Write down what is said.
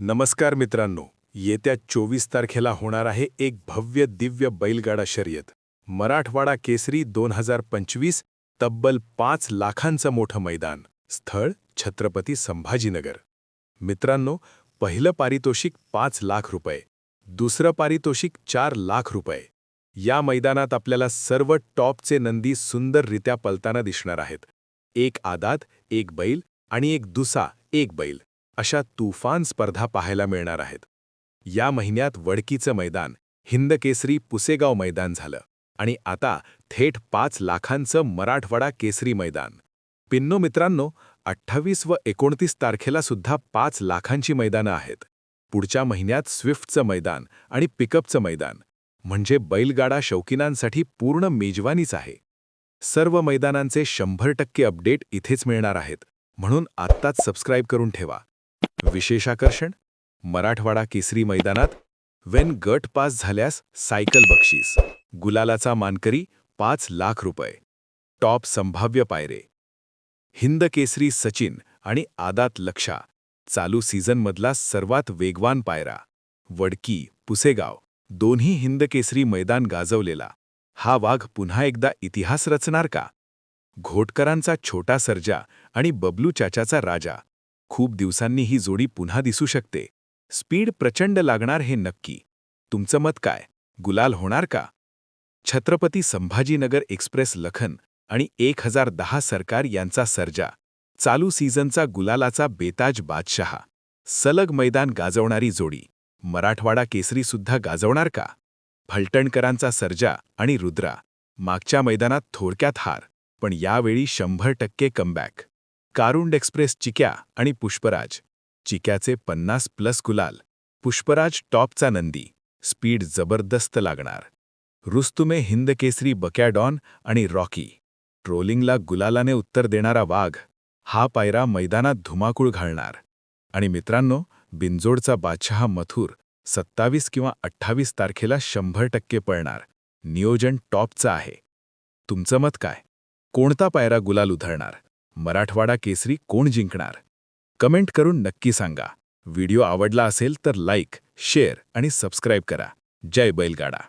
नमस्कार मित्रांनो येत्या चोवीस तारखेला होणार आहे एक भव्य दिव्य बैलगाडा शर्यत. मराठवाडा केसरी दोन हजार पंचवीस तब्बल पाच लाखांचं मोठं मैदान. स्थळ छत्रपती संभाजीनगर. मित्रांनो पहिलं पारितोषिक पाच लाख रुपये दुसरं पारितोषिक चार लाख रुपये. या मैदानात आपल्याला सर्व टॉपचे नंदी सुंदररित्या पलताना दिसणार आहेत. एक आदात एक बैल आणि एक दुसा एक बैल. अशा तुफान स्पर्धा पाहायला मिळणार आहेत. या महिन्यात वडकीचं मैदान हिंदकेसरी पुसेगाव मैदान झालं आणि आता थेट पाच लाखांचं मराठवाडा केसरी मैदान. पिन्नो मित्रांनो अठ्ठावीस व एकोणतीस तारखेला सुद्धा पाच लाखांची मैदानं आहेत. पुढच्या महिन्यात स्विफ्टचं मैदान आणि पिकअपचं मैदान. म्हणजे बैलगाडा शौकीनांसाठी पूर्ण मेजवानीच आहे. सर्व मैदानांचे शंभर टक्के अपडेट इथेच मिळणार आहेत. म्हणून आत्ताच सबस्क्राईब करून ठेवा. विशेष आकर्षण? मराठवाडा केसरी मैदानात? वेन गट पास झाल्यास सायकल बक्षीस. गुलालाचा मानकरी पाच लाख रुपये. टॉप संभाव्य पायरे. हिंद केसरी सचिन आणि आदात लक्षा. चालू सीझनमधला सर्वात वेगवान पायरा. वडकी पुसेगाव. दोन्ही हिंद केसरी मैदान गाजवलेला. हा वाघ पुन्हा एकदा इतिहास रचणार का? घोटकरांचा छोटा सर्जा आणि बबलू चाचाचा राजा. खूप दिवसांनी ही जोडी पुन्हा दिसू शकते. स्पीड प्रचंड लागणार हे नक्की. तुमचं मत काय? गुलाल होणार का? छत्रपती संभाजीनगर एक्सप्रेस लखन आणि एक हजार दहा सरकार यांचा सर्जा. चालू सीझनचा गुलालाचा बेताज बादशहा. सलग मैदान गाजवणारी जोडी. मराठवाडा केसरीसुद्धा गाजवणार का? फलटणकरांचा सर्जा आणि रुद्रा. मागच्या मैदानात थोडक्यात हार. पण यावेळी शंभर टक्के कमबॅक. कारुंड एक्सप्रेस चिक्या आणि पुष्पराज. चिक्याचे पन्नास प्लस गुलाल. पुष्पराज टॉपचा नंदी. स्पीड जबरदस्त लागणार. रुस्तुमे हिंदकेसरी बकॅडॉन आणि रॉकी. ट्रोलिंगला गुलालाने उत्तर देणारा वाघ. हा पायरा मैदानात धुमाकूळ घालणार. आणि मित्रांनो बिंजोडचा बादशहा मथुर सत्तावीस किंवा अठ्ठावीस तारखेला शंभर टक्के पळणार. नियोजन टॉपचं आहे. तुमचं मत काय? कोणता पायरा गुलाल उधळणार? मराठवाडा केसरी कोण जिंकणार? कमेंट करून नक्की सांगा. व्हिडिओ आवडला असेल तर लाईक शेअर आणि सबस्क्राईब करा. जय बैलगाडा.